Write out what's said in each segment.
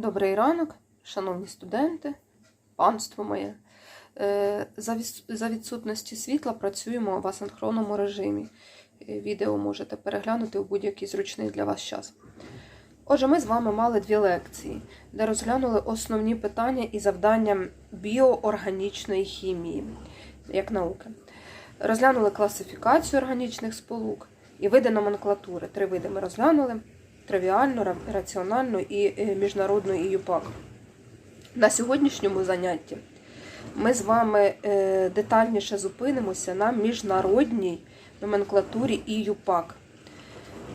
Добрий ранок, шановні студенти, панство моє. Е, За відсутності світла працюємо в асинхронному режимі. Е, Відео можете переглянути у будь-який зручний для вас час. Отже, ми з вами мали дві лекції, де розглянули основні питання і завдання біоорганічної хімії як науки. Розглянули класифікацію органічних сполук і види номенклатури. Три види ми розглянули: тривіальну, ра- раціональну і е, міжнародну і ЮПАК. На сьогоднішньому занятті ми з вами е, детальніше зупинимося на міжнародній номенклатурі і ЮПАК.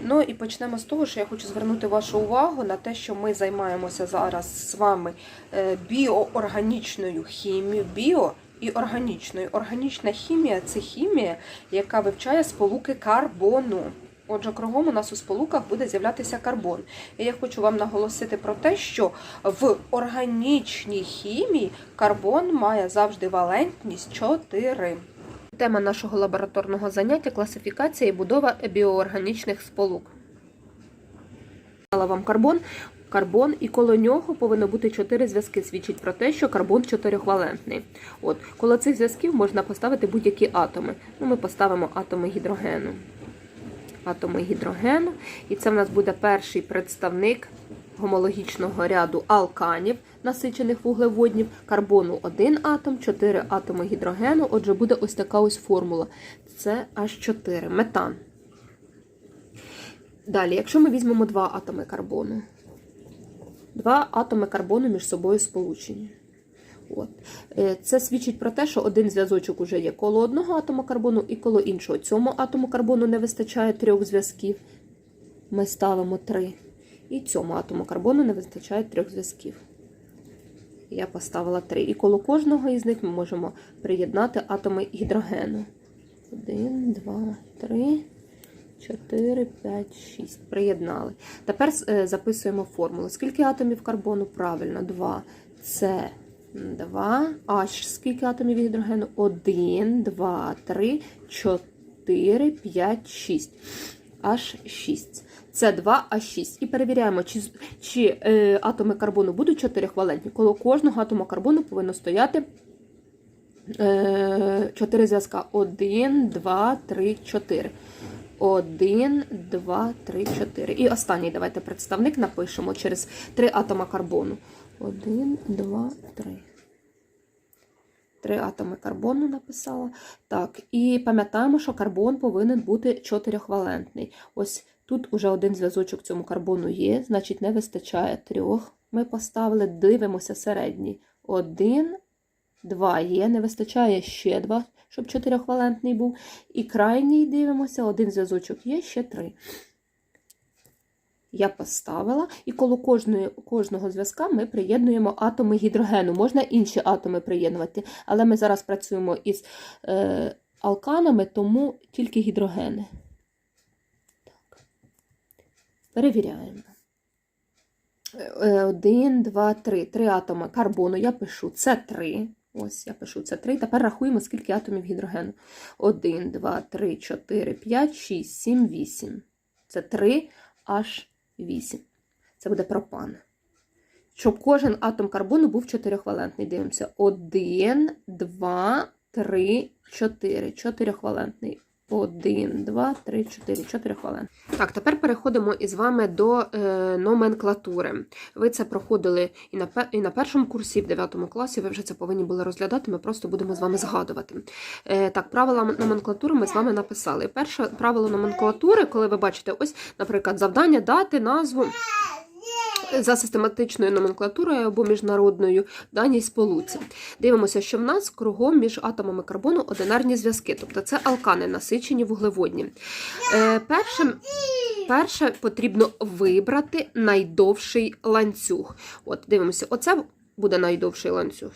Ну і почнемо з того, що я хочу звернути вашу увагу на те, що ми займаємося зараз з вами е, біоорганічною хімією, біо і органічною. Органічна хімія це хімія, яка вивчає сполуки карбону. Отже, кругом у нас у сполуках буде з'являтися карбон. І я хочу вам наголосити про те, що в органічній хімії карбон має завжди валентність 4. Тема нашого лабораторного заняття класифікація і будова біоорганічних сполук. Дала вам карбон. Карбон, і коло нього повинно бути чотири зв'язки. Свідчить про те, що карбон чотирьохвалентний. От, коло цих зв'язків можна поставити будь-які атоми. Ну, ми поставимо атоми гідрогену. Атоми гідрогену. І це в нас буде перший представник гомологічного ряду алканів, насичених вуглеводнів, карбону один атом, 4 атоми гідрогену. Отже, буде ось така ось формула. Це аж 4 метан. Далі, якщо ми візьмемо два атоми карбону, два атоми карбону між собою сполучені. От. Е, Це свідчить про те, що один зв'язочок уже є коло одного атому карбону і коло іншого. Цьому атому карбону не вистачає трьох зв'язків. Ми ставимо три. І цьому атому карбону не вистачає трьох зв'язків. Я поставила три. І коло кожного із них ми можемо приєднати атоми гідрогену. Один, два, три. 4, 5, 6. Приєднали. Тепер е, записуємо формулу. Скільки атомів карбону? Правильно, 2. Це 2. H. Скільки атомів гідрогену? 1, 2, 3, 4, 5, 6. Аж 6. Це 2 а 6. І перевіряємо, чи, чи е, атоми карбону будуть чотирихвалентні. Коло кожного атому карбону повинно стояти е, 4 зв'язка. 1, 2, 3, 4. 1, 2, 3, 4. І останній давайте представник напишемо через 3 атома карбону. 1, 2, 3. Три атоми карбону написала. Так, і пам'ятаємо, що карбон повинен бути чотирьохвалентний. Ось тут уже один зв'язочок цьому карбону є, значить не вистачає трьох. Ми поставили, дивимося середній. Один, два є, не вистачає ще два, щоб чотирьохвалентний був. І крайній дивимося, один зв'язочок є, ще три. Я поставила, і коло кожної, кожного зв'язка ми приєднуємо атоми гідрогену. Можна інші атоми приєднувати, але ми зараз працюємо із е, алканами, тому тільки гідрогени. Так. Перевіряємо. Е, Один, два, три. Три атоми карбону. Я пишу це три. Ось я пишу це 3. Тепер рахуємо, скільки атомів гідрогену. 1, 2, 3, 4, 5, 6, 7, 8. Це 3 аж 8. Це буде пропан. Щоб кожен атом карбону був чотирьохвалентний. Дивимося. 1, 2, 3, 4. Чотирьохвалентний. 1, 2, 3, 4, 4 хвилини. Так, тепер переходимо із вами до е, номенклатури. Ви це проходили і на, і на першому курсі, і в 9 класі, ви вже це повинні були розглядати, ми просто будемо з вами згадувати. Е, так, правила номенклатури ми з вами написали. Перше правило номенклатури, коли ви бачите, ось, наприклад, завдання дати назву. За систематичною номенклатурою або міжнародною даній сполуці. Дивимося, що в нас кругом між атомами карбону одинарні зв'язки, тобто це алкани, насичені вуглеводні. Е, першим, перше потрібно вибрати найдовший ланцюг. От, дивимося, оце буде найдовший ланцюг.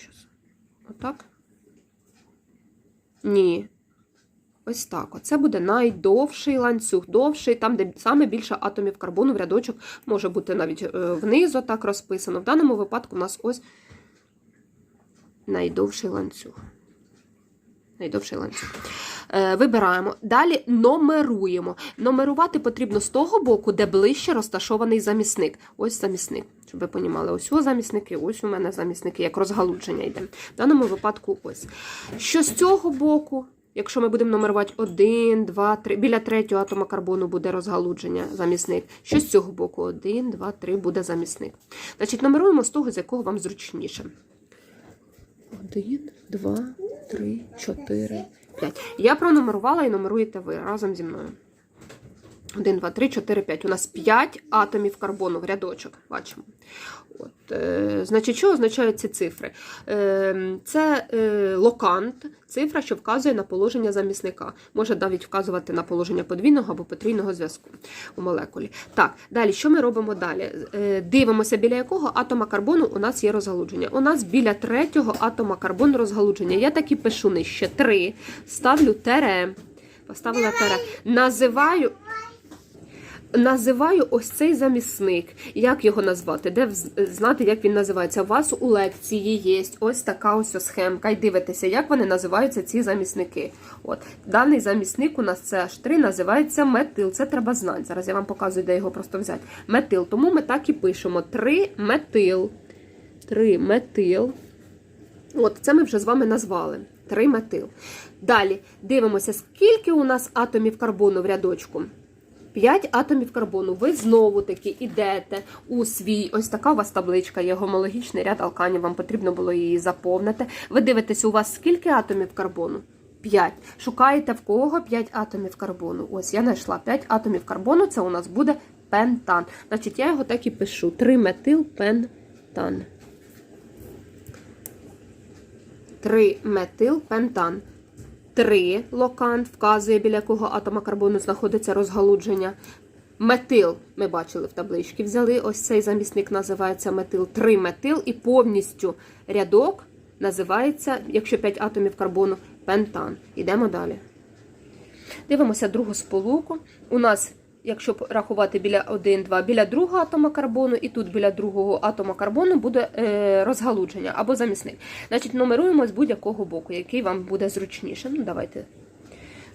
Отак. Ні. Ось так. Оце буде найдовший ланцюг. Довший, там, де саме більше атомів карбону в рядочок може бути навіть е, внизу так розписано. В даному випадку у нас ось найдовший ланцюг. Найдовший ланцюг. Е, Вибираємо. Далі номеруємо. Номерувати потрібно з того боку, де ближче розташований замісник. Ось замісник. Щоб ви понімали, ось у замісники, ось у мене замісники, як розгалудження йде. В даному випадку ось. Що з цього боку, якщо ми будемо номерувати 1, 2, 3, біля третього атома карбону буде розгалудження, замісник. Що з цього боку? 1, 2, 3 буде замісник. Значить, номеруємо з того, з якого вам зручніше. 1, 2, 3, 4, 5. Я пронумерувала і номеруєте ви разом зі мною. 1, 2, 3, 4, 5. У нас 5 атомів карбону в рядочок. Бачимо. От, е, значить, що означають ці цифри? Е, це е, локант, цифра, що вказує на положення замісника. Може навіть вказувати на положення подвійного або потрійного зв'язку у молекулі. Так, далі, що ми робимо далі? Е, дивимося, біля якого атома карбону у нас є розгалудження. У нас біля третього атома карбону розгалудження. Я так і пишу нижче 3, ставлю тере. Поставила тере. Називаю. Називаю ось цей замісник. Як його назвати? Де знати, як він називається? У вас у лекції є ось така ось схемка. І дивитеся, як вони називаються ці замісники. От даний замісник у нас це H3 називається метил. Це треба знати. Зараз я вам показую, де його просто взяти. Метил. Тому ми так і пишемо: 3 метил. 3 метил. От, це ми вже з вами назвали. 3 метил. Далі дивимося, скільки у нас атомів карбону в рядочку. 5 атомів карбону. Ви знову таки йдете у свій, ось така у вас табличка, є гомологічний ряд алканів, вам потрібно було її заповнити. Ви дивитеся, у вас скільки атомів карбону? 5. Шукаєте в кого 5 атомів карбону. Ось я знайшла 5 атомів карбону, це у нас буде пентан. Значить, я його так і пишу: 3 метил пентан. 3 метил пентан. 3 локант вказує, біля якого атома карбону знаходиться розгалудження. Метил, ми бачили в табличці, взяли ось цей замісник називається метил. 3 метил і повністю рядок називається, якщо 5 атомів карбону, пентан. Йдемо далі. Дивимося другу сполуку. У нас, якщо рахувати біля 1, 2, біля другого атома карбону, і тут біля другого атома карбону буде е, розгалудження або замісник. Значить, номеруємо з будь-якого боку, який вам буде зручніше. Ну, давайте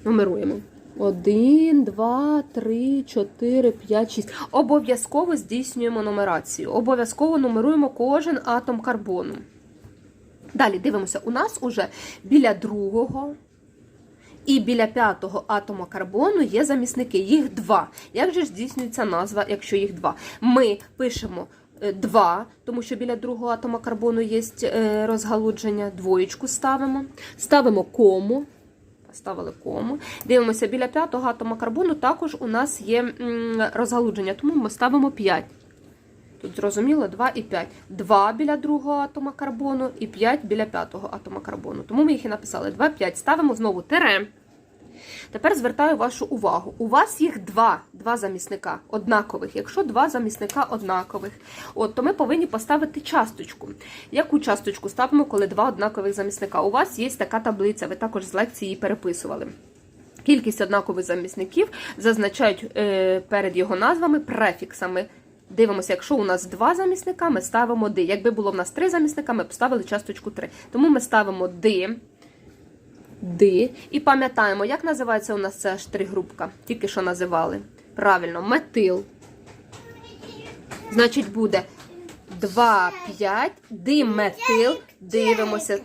номеруємо. 1, 2, 3, 4, 5, 6. Обов'язково здійснюємо нумерацію. Обов'язково нумеруємо кожен атом карбону. Далі дивимося, у нас уже біля другого і біля п'ятого атома карбону є замісники. Їх два. Як же здійснюється назва, якщо їх два? Ми пишемо е, два, тому що біля другого атома карбону є е, розгалудження. Двоєчку ставимо. Ставимо кому. Ставили кому. Дивимося, біля п'ятого атома карбону також у нас є розгалудження, тому ми ставимо 5. Тут зрозуміло 2 і 5. 2 біля другого атома карбону і 5 біля п'ятого атома карбону. Тому ми їх і написали 2, 5. Ставимо знову тире. Тепер звертаю вашу увагу. У вас їх два, два замісника однакових. Якщо два замісника однакових, от, то ми повинні поставити часточку. Яку часточку ставимо, коли два однакових замісника? У вас є така таблиця, ви також з лекції її переписували. Кількість однакових замісників зазначають е, перед його назвами префіксами. Дивимося, якщо у нас два замісника, ми ставимо «ди». Якби було в нас три замісника, ми б ставили часточку 3. Тому ми ставимо «ди», «ди». І пам'ятаємо, як називається у нас ця штрих-групка? Тільки що називали. Правильно, метил. Значить, буде 2, 5, диметил. Дивимося.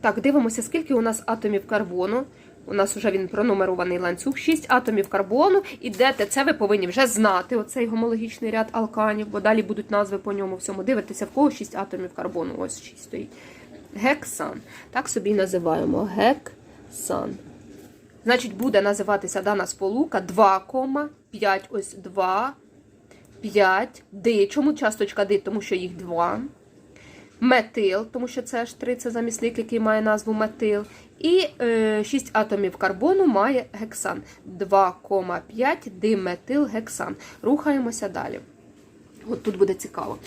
Так, дивимося, скільки у нас атомів карбону. У нас вже він пронумерований ланцюг. 6 атомів карбону. І це ви повинні вже знати, оцей гомологічний ряд алканів, бо далі будуть назви по ньому всьому. Дивитеся, в кого 6 атомів карбону. Ось 6 стоїть. Гексан. Так собі називаємо. Гексан. Значить, буде називатися дана сполука 2,5. Ось 2, 5, ди. Чому часточка ди? Тому що їх 2 метил, тому що це H3 це замісник, який має назву метил. І е, 6 атомів карбону має гексан. 2,5 диметилгексан. Рухаємося далі. От тут буде цікаво.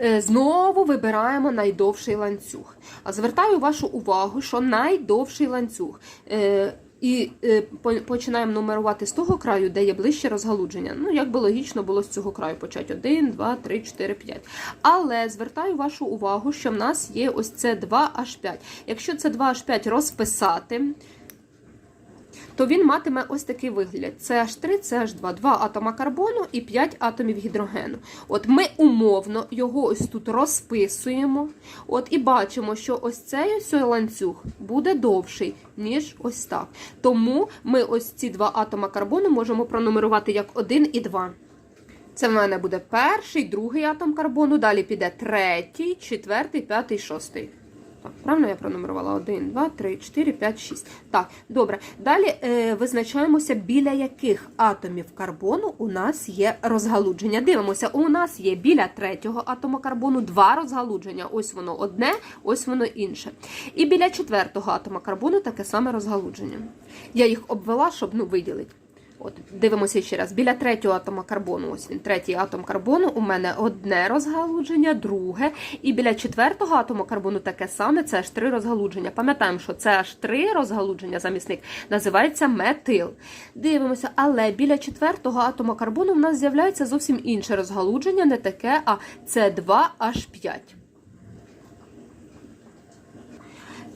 Е, Знову вибираємо найдовший ланцюг. А звертаю вашу увагу, що найдовший ланцюг. І е, по- починаємо нумерувати з того краю, де є ближче розгалудження. Ну, як би логічно було з цього краю почати. 1, 2, 3, 4, 5. Але звертаю вашу увагу, що в нас є ось це 2H5. Якщо це 2H5 розписати, то він матиме ось такий вигляд: CH3, CH2, 2 атома карбону і 5 атомів гідрогену. От ми умовно його ось тут розписуємо. От і бачимо, що ось цей ось ланцюг буде довший, ніж ось так. Тому ми ось ці два атома карбону можемо пронумерувати як 1 і 2. Це в мене буде перший, другий атом карбону, далі піде третій, четвертий, п'ятий, шостий. Правильно я пронумерувала? 1, 2, 3, 4, 5, 6. Так, добре. Далі е, визначаємося, біля яких атомів карбону у нас є розгалудження. Дивимося, у нас є біля третього атома карбону два розгалудження. Ось воно одне, ось воно інше. І біля четвертого атома карбону таке саме розгалудження. Я їх обвела, щоб ну, виділити. От, дивимося ще раз. Біля третього атома карбону, ось він, третій атом карбону, у мене одне розгалудження, друге. І біля четвертого атома карбону таке саме, це аж три розгалудження. Пам'ятаємо, що це аж три розгалудження замісник називається метил. Дивимося, але біля четвертого атома карбону в нас з'являється зовсім інше розгалудження, не таке, а С2H5.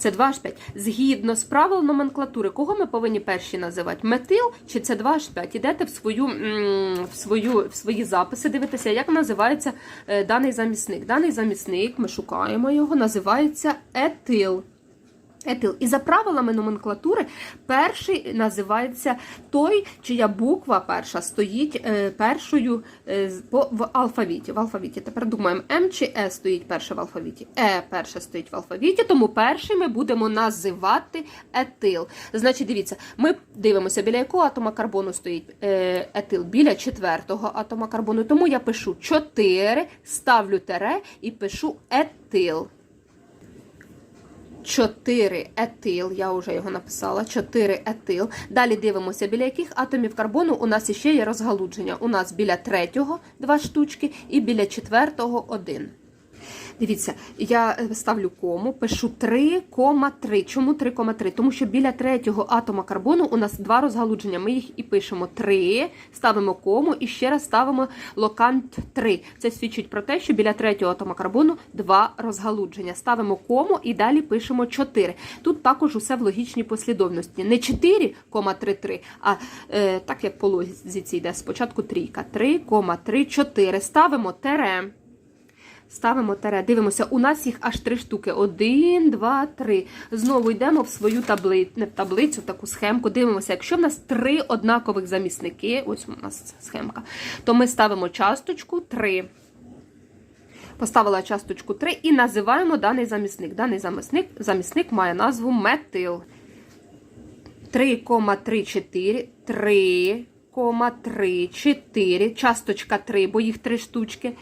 Це 2H5. Згідно з правил номенклатури, кого ми повинні перші називати? Метил чи це 2H5? Ідете в свою, в свою в свої записи, дивитеся, як називається е, даний замісник. Даний замісник, ми шукаємо його, називається етил. Етил. І за правилами номенклатури, перший називається той, чия буква перша стоїть е, першою е, в алфавіті. В алфавіті. Тепер думаємо, М чи Е стоїть перше в алфавіті. Е перше стоїть в алфавіті, тому перший ми будемо називати етил. Значить, дивіться, ми дивимося, біля якого атома карбону стоїть е, етил, біля четвертого атома карбону. Тому я пишу 4, ставлю тере і пишу етил. 4 етил, я вже його написала, 4 етил. Далі дивимося, біля яких атомів карбону у нас іще є розгалудження. У нас біля третього два штучки і біля четвертого один. Дивіться, я е, ставлю кому, пишу 3,3. Чому 3,3? Тому що біля третього атома карбону у нас два розгалудження. Ми їх і пишемо 3, ставимо кому і ще раз ставимо локант 3. Це свідчить про те, що біля третього атома карбону два розгалудження. Ставимо кому і далі пишемо 4. Тут також усе в логічній послідовності. Не 4,33, а е, так як по логіці йде спочатку трійка. 3,3, 4. Ставимо тере. Ставимо тере, дивимося, у нас їх аж три штуки. Один, два, три. Знову йдемо в свою таблицю, не в таблицю, таку схемку. Дивимося, якщо в нас три однакових замісники, ось у нас схемка, то ми ставимо часточку 3. Поставила часточку 3 і називаємо даний замісник. Даний замісник, замісник має назву метил. 3,34, 3,34, часточка 3, бо їх 3 штучки.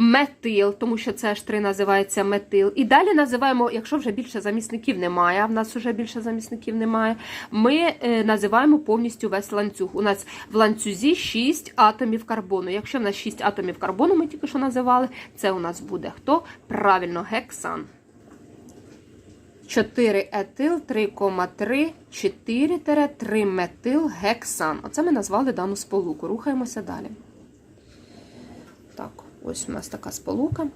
Метил, тому що це аж 3 називається метил. І далі називаємо, якщо вже більше замісників немає, а в нас вже більше замісників немає, ми е, називаємо повністю весь ланцюг. У нас в ланцюзі 6 атомів карбону. Якщо в нас 6 атомів карбону, ми тільки що називали, це у нас буде хто? Правильно, гексан. 4 етил, 3,3, 4-3 метил гексан. Оце ми назвали дану сполуку. Рухаємося далі. Так, ось у нас така сполука.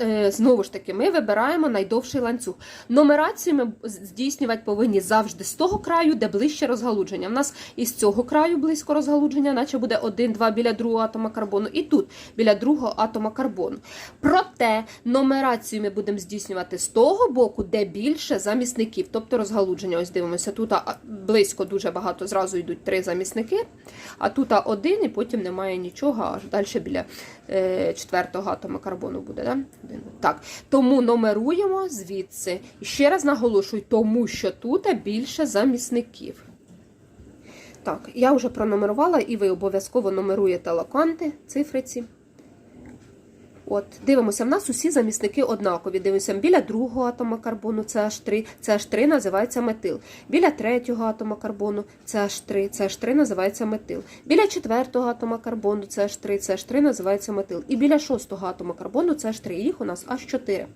Е, Знову ж таки, ми вибираємо найдовший ланцюг. Нумерацію ми здійснювати повинні завжди з того краю, де ближче розгалудження. У нас із цього краю близько розгалудження, наче буде 1-2 біля другого атома карбону, і тут біля другого атома карбону. Проте нумерацію ми будемо здійснювати з того боку, де більше замісників, тобто розгалудження. Ось дивимося, тут близько дуже багато зразу йдуть три замісники, а тут один, і потім немає нічого, аж далі біля е, четвертого атома карбону буде. Да? Так, тому номеруємо звідси. І ще раз наголошую, тому що тут більше замісників. Так, я вже пронумерувала, і ви обов'язково номеруєте локанти, цифриці. От, дивимося, в нас усі замісники однакові. Дивимося, біля другого атома карбону CH3, CH3 називається метил. Біля третього атома карбону CH3, CH3 називається метил. Біля четвертого атома карбону CH3, CH3 називається метил. І біля шостого атома карбону CH3, їх у нас аж 4.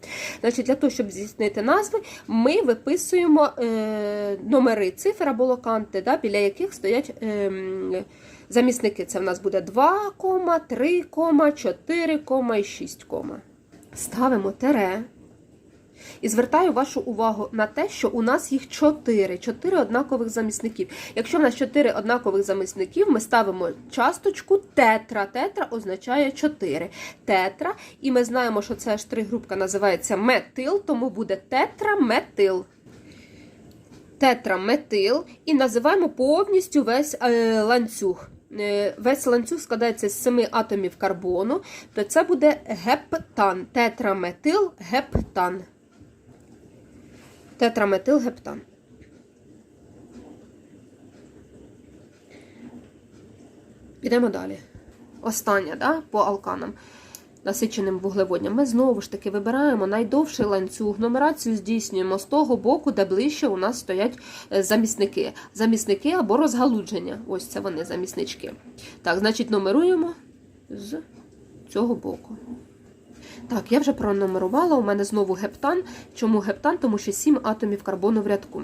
Значить, для того, щоб здійснити назви, ми виписуємо е, номери цифр або локанти, да, біля яких стоять. Е, Замісники це в нас буде 2, 3, 4 і 6. Ставимо тире. І звертаю вашу увагу на те, що у нас їх 4, 4 однакових замісників. Якщо в нас 4 однакових замісників, ми ставимо часточку тетра. Тетра означає 4. Тетра. І ми знаємо, що це ж 3 групка називається метил, тому буде тетраметил. Тетраметил. І називаємо повністю весь е, ланцюг. Е, Весь ланцюг складається з 7 атомів карбону, то це буде гептан. Тетраметил гептан. Тетраметил гептан. Підемо далі. Остання, да, по алканам, насиченим вуглеводням. Ми знову ж таки вибираємо найдовший ланцюг. Нумерацію здійснюємо з того боку, де ближче у нас стоять е, замісники. Замісники або розгалудження. Ось це вони заміснички. Так, значить, нумеруємо з цього боку. Так, я вже пронумерувала. У мене знову гептан. Чому гептан? Тому що 7 атомів карбону в рядку.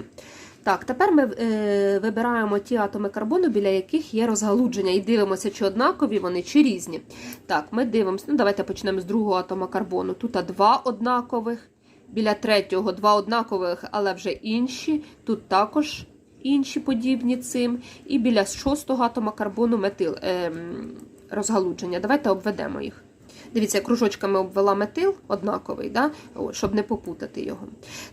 Так, тепер ми е, вибираємо ті атоми карбону, біля яких є розгалудження, і дивимося, чи однакові вони, чи різні. Так, ми дивимося. Ну, давайте почнемо з другого атома карбону. Тут два однакових, біля третього два однакових, але вже інші. Тут також інші подібні цим. І біля шостого атома карбону метил е, розгалудження. Давайте обведемо їх. Дивіться, кружочками обвела метил однаковий, да? О, щоб не попутати його.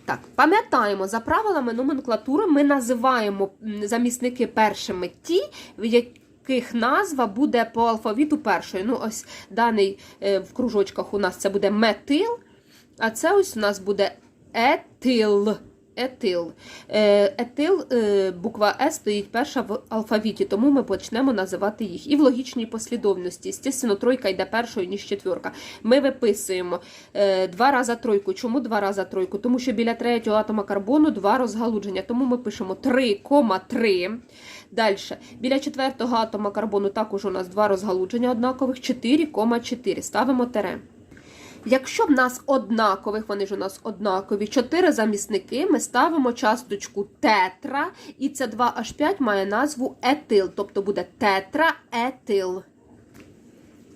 Так, пам'ятаємо, за правилами номенклатури ми називаємо замісники першими ті, в яких назва буде по алфавіту першою. Ну, ось даний е, в кружочках у нас це буде метил, а це ось у нас буде етил. Етил. Е, Етил, е, буква Е стоїть перша в алфавіті, тому ми почнемо називати їх. І в логічній послідовності. Звісно, тройка йде першою, ніж четверка. Ми виписуємо е, два рази тройку. Чому два рази тройку? Тому що біля третього атома карбону два розгалудження. Тому ми пишемо 3,3. Далі. Біля четвертого атома карбону також у нас два розгалудження однакових 4,4. Ставимо тере. Якщо в нас однакових, вони ж у нас однакові, 4 замісники, ми ставимо часточку тетра, і це 2H5 має назву етил, тобто буде тетраетил.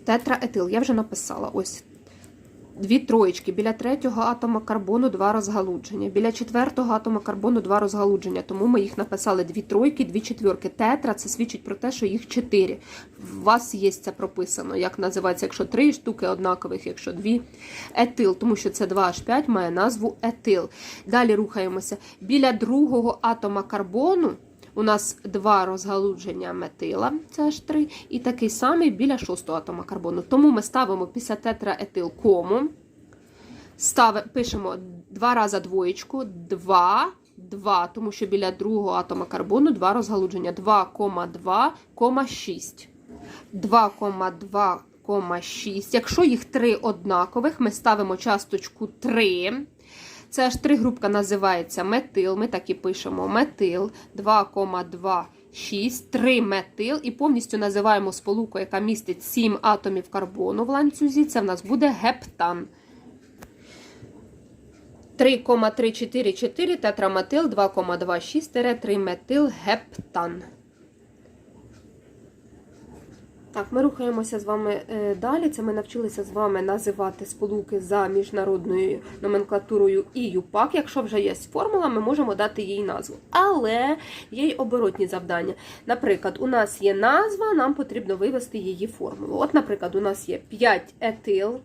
Тетраетил, я вже написала. Ось дві троєчки. Біля третього атома карбону два розгалудження. Біля четвертого атома карбону два розгалудження. Тому ми їх написали дві тройки, дві четвірки. Тетра це свідчить про те, що їх чотири. У вас є це прописано, як називається, якщо три штуки однакових, якщо дві. Етил, тому що це 2H5 має назву етил. Далі рухаємося. Біля другого атома карбону. У нас два розгалудження метила, це ж 3, і такий самий біля шостого атома карбону. Тому ми ставимо після тетраетил кому, пишемо два рази двоєчку, 2, 2, тому що біля другого атома карбону два розгалудження 2,2,6. 2,2,6. Якщо їх три однакових, ми ставимо часточку 3. Це аж три групка називається метил. Ми так і пишемо метил 2,26, 3 метил. І повністю називаємо сполуку, яка містить 7 атомів карбону в ланцюзі. Це в нас буде гептан. 3,344 тетраметил 2,26-3 метил гептан. Так, ми рухаємося з вами е, далі. Це ми навчилися з вами називати сполуки за міжнародною номенклатурою і ЮПАК. Якщо вже є формула, ми можемо дати їй назву. Але є й оборотні завдання. Наприклад, у нас є назва, нам потрібно вивести її формулу. От, наприклад, у нас є 5 етил,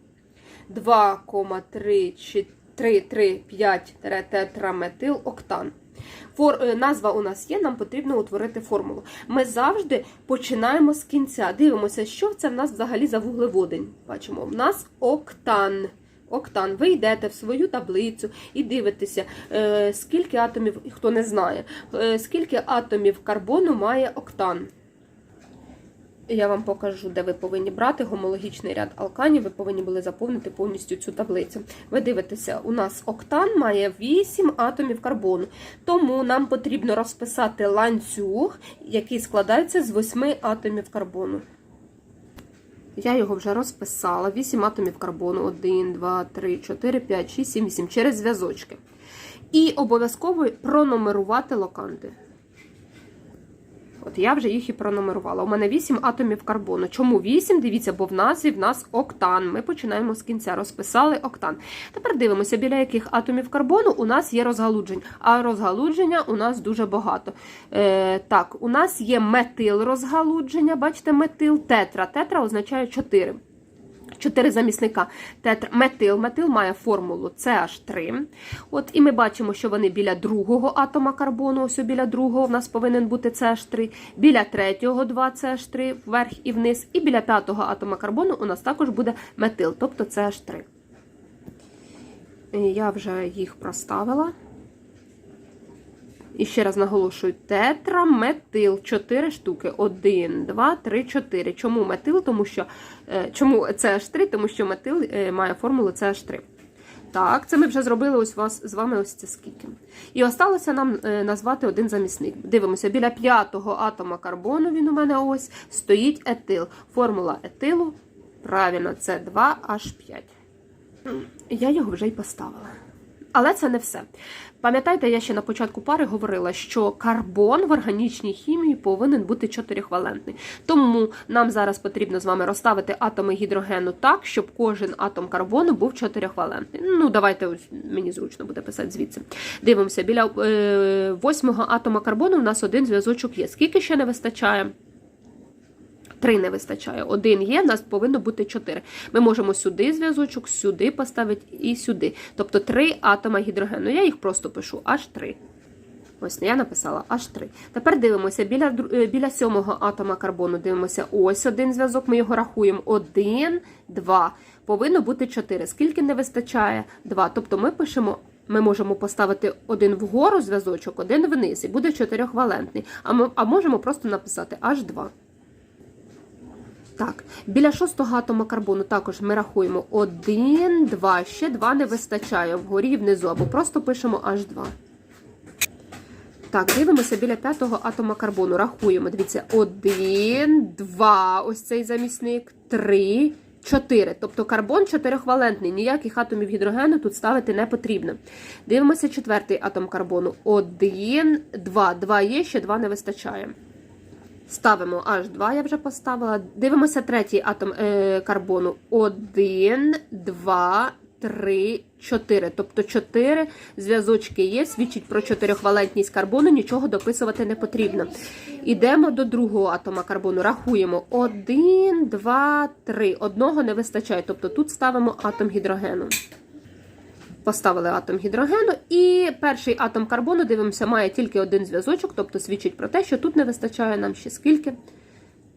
2,335 тетраметил октан. Фор, е, назва у нас є, нам потрібно утворити формулу. Ми завжди починаємо з кінця. Дивимося, що це в нас взагалі за вуглеводень. Бачимо, в нас октан. Октан. Ви йдете в свою таблицю і дивитеся, е, скільки атомів, хто не знає, е, скільки атомів карбону має октан. Я вам покажу, де ви повинні брати гомологічний ряд алканів. Ви повинні були заповнити повністю цю таблицю. Ви дивитеся, у нас октан має 8 атомів карбону. Тому нам потрібно розписати ланцюг, який складається з 8 атомів карбону. Я його вже розписала. 8 атомів карбону. 1, 2, 3, 4, 5, 6, 7, 8 через зв'язочки. І обов'язково пронумерувати локанти. От я вже їх і пронумерувала. У мене 8 атомів карбону. Чому 8? Дивіться, бо в назві в нас октан. Ми починаємо з кінця. Розписали октан. Тепер дивимося, біля яких атомів карбону у нас є розгалуджень. А розгалудження у нас дуже багато. Е, так, у нас є метил розгалудження. Бачите, метил, тетра. Тетра означає 4. Чотири замісника тетр метил. Має формулу CH3. От і ми бачимо, що вони біля другого атома карбону. Ось біля другого в нас повинен бути CH3, біля третього 2 CH3 вверх і вниз, і біля п'ятого атома карбону у нас також буде метил, тобто CH3. Я вже їх проставила. І ще раз наголошую: тетраметил 4 штуки. 1, 2, 3, 4. Чому метил? Тому що е, чому CH3? Тому що метил е, має формулу CH3. Так, це ми вже зробили ось вас з вами ось це скільки. І осталося нам е, назвати один замісник. Дивимося, біля п'ятого атома карбону, він у мене ось, стоїть етил. Формула етилу, правильно, це 2H5. Я його вже й поставила. Але це не все. Пам'ятаєте, я ще на початку пари говорила, що карбон в органічній хімії повинен бути чотирихвалентний. Тому нам зараз потрібно з вами розставити атоми гідрогену так, щоб кожен атом карбону був чотирихвалентний. Ну, давайте мені зручно буде писати звідси. Дивимося, біля е, восьмого атома карбону у нас один зв'язочок є. Скільки ще не вистачає? Три не вистачає. Один є, в нас повинно бути чотири. Ми можемо сюди зв'язочок, сюди поставити і сюди. Тобто три атома гідрогену. Я їх просто пишу аж три. Ось я написала аж три. Тепер дивимося біля е, біля сьомого атома карбону. Дивимося ось один зв'язок. Ми його рахуємо. Один, два. Повинно бути чотири. Скільки не вистачає? Два. Тобто ми пишемо. Ми можемо поставити один вгору зв'язочок, один вниз, і буде чотирьохвалентний. А ми а можемо просто написати аж два. Так, біля шостого атома карбону також ми рахуємо 1, 2, ще 2 не вистачає вгорі і внизу, або просто пишемо аж 2. Так, дивимося біля п'ятого атома карбону. Рахуємо. Дивіться, 1, 2, ось цей замісник, 3, 4. Тобто карбон чотирихвалентний, ніяких атомів гідрогену тут ставити не потрібно. Дивимося четвертий атом карбону. 1, 2. 2 є, ще 2 не вистачає. Ставимо аж 2, я вже поставила. Дивимося третій атом е, карбону. 1, 2, 3, 4. Тобто 4 зв'язочки є, свідчить про чотирьохвалентність карбону, нічого дописувати не потрібно. Ідемо до другого атома карбону. Рахуємо 1, 2, 3. Одного не вистачає. Тобто тут ставимо атом гідрогену. Поставили атом гідрогену, і перший атом карбону, дивимося, має тільки один зв'язочок, тобто свідчить про те, що тут не вистачає нам ще скільки.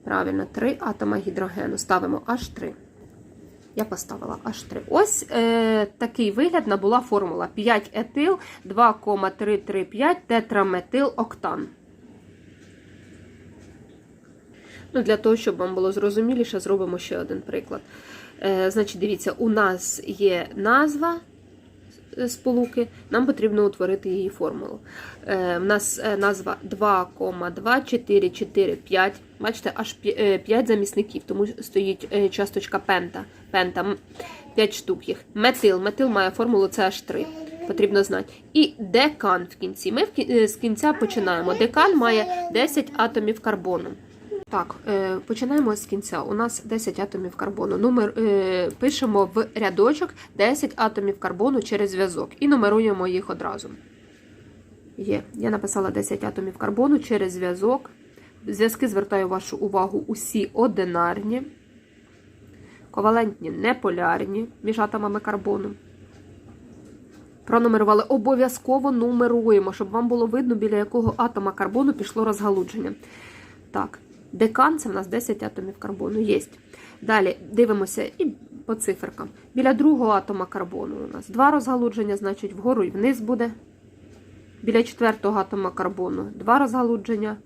Правильно, три атома гідрогену. Ставимо аж 3. Я поставила аж 3. Ось е, такий вигляд набула формула 5 етил 2,335 тетраметил октан. Ну, Для того, щоб вам було зрозуміліше, зробимо ще один приклад. Е, Значить, дивіться, у нас є назва сполуки, нам потрібно утворити її формулу. Е, У нас е, назва 2,2445. Бачите, аж 5 замісників, тому стоїть е, часточка пента. Пента 5 штук їх. Метил. Метил має формулу CH3. Потрібно знати. І декан в кінці. Ми е, з кінця починаємо. Декан має 10 атомів карбону. Так, е, починаємо з кінця. У нас 10 атомів карбону. Номер е, пишемо в рядочок 10 атомів карбону через зв'язок і нумеруємо їх одразу. Є. Я написала 10 атомів карбону через зв'язок. Зв'язки звертаю вашу увагу усі одинарні, ковалентні неполярні між атомами карбону. Пронумерували. Обов'язково нумеруємо, щоб вам було видно, біля якого атома карбону пішло розгалудження. Так, декан це в нас 10 атомів карбону. Є. Далі дивимося і по циферкам. Біля другого атома карбону у нас два розгалудження, значить, вгору і вниз буде. Біля четвертого атома карбону два розгалудження.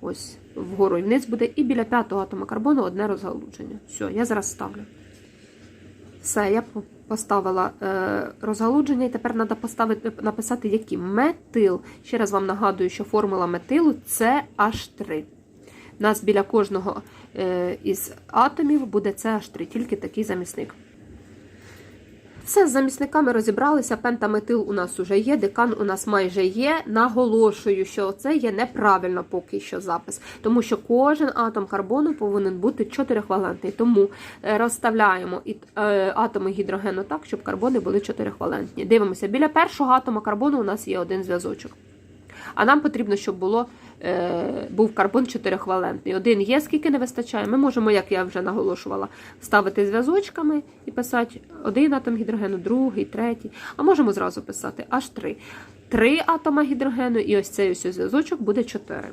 Ось вгору і вниз буде, і біля п'ятого атома карбону одне розгалудження. Все, я зараз ставлю. Все, я поставила е, розгалудження, і тепер треба поставити, написати, які. Метил. Ще раз вам нагадую, що формула метилу це H3. У нас біля кожного е, із атомів буде CH3, тільки такий замісник. Все, з замісниками розібралися. Пентаметил у нас уже є, декан у нас майже є. Наголошую, що це є неправильно поки що запис, тому що кожен атом карбону повинен бути чотирихвалентний. Тому е, розставляємо е, атоми гідрогену так, щоб карбони були чотирихвалентні. Дивимося, біля першого атома карбону у нас є один зв'язочок. А нам потрібно, щоб було, е, був карбон чотирихвалентний. Один є, скільки не вистачає. Ми можемо, як я вже наголошувала, ставити зв'язочками і писати один атом гідрогену, другий, третій. А можемо зразу писати аж три. Три атома гідрогену, і ось цей ось зв'язочок буде чотири.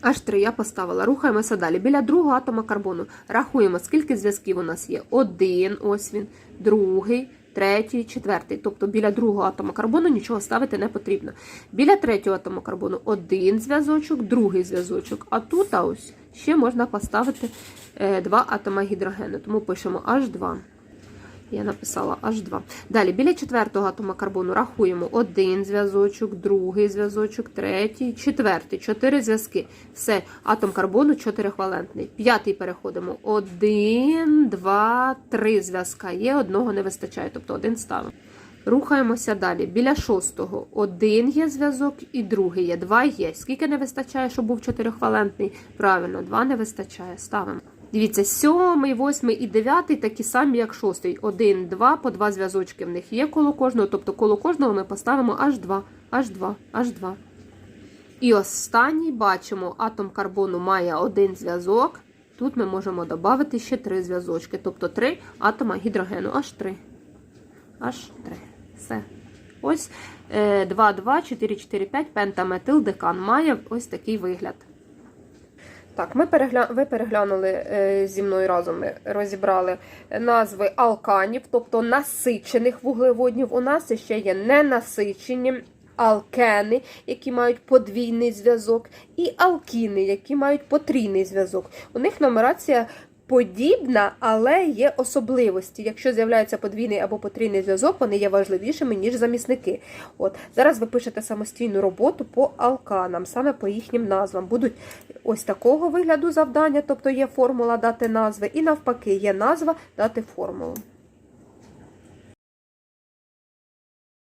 Аж три я поставила. Рухаємося далі. Біля другого атома карбону рахуємо, скільки зв'язків у нас є. Один, ось він, другий, третій, четвертий. Тобто біля другого атома карбону нічого ставити не потрібно. Біля третього атома карбону один зв'язочок, другий зв'язочок. А тут а ось ще можна поставити е, два атома гідрогену. Тому пишемо H2. Я написала H2. Далі, біля четвертого атома карбону рахуємо один зв'язочок, другий зв'язочок, третій, четвертий. Чотири зв'язки. Все, атом карбону чотирихвалентний. П'ятий переходимо. Один, два, три зв'язка. Є, одного не вистачає, тобто один ставимо. Рухаємося далі. Біля шостого один є зв'язок і другий є. Два є. Скільки не вистачає, щоб був чотирихвалентний? Правильно, два не вистачає. Ставимо. Дивіться, сьомий, восьмий і дев'ятий такі самі, як шостий. Один, два, по два зв'язочки в них є коло кожного, тобто коло кожного ми поставимо аж два, аж два, аж два. І останній бачимо, атом карбону має один зв'язок. Тут ми можемо додати ще три зв'язочки, тобто три атома гідрогену, аж три. Аж три. Все. Ось е, 2, 2, 4, 4, 5, пентаметил декан має ось такий вигляд. Так, ми перегля... ви переглянули е, зі мною разом, ми розібрали назви алканів, тобто насичених вуглеводнів. У нас ще є ненасичені алкени, які мають подвійний зв'язок, і алкіни, які мають потрійний зв'язок. У них нумерація подібна, але є особливості. Якщо з'являється подвійний або потрійний зв'язок, вони є важливішими, ніж замісники. От Зараз ви пишете самостійну роботу по алканам, саме по їхнім назвам. Будуть ось такого вигляду завдання, тобто є формула дати назви, і навпаки, є назва дати формулу.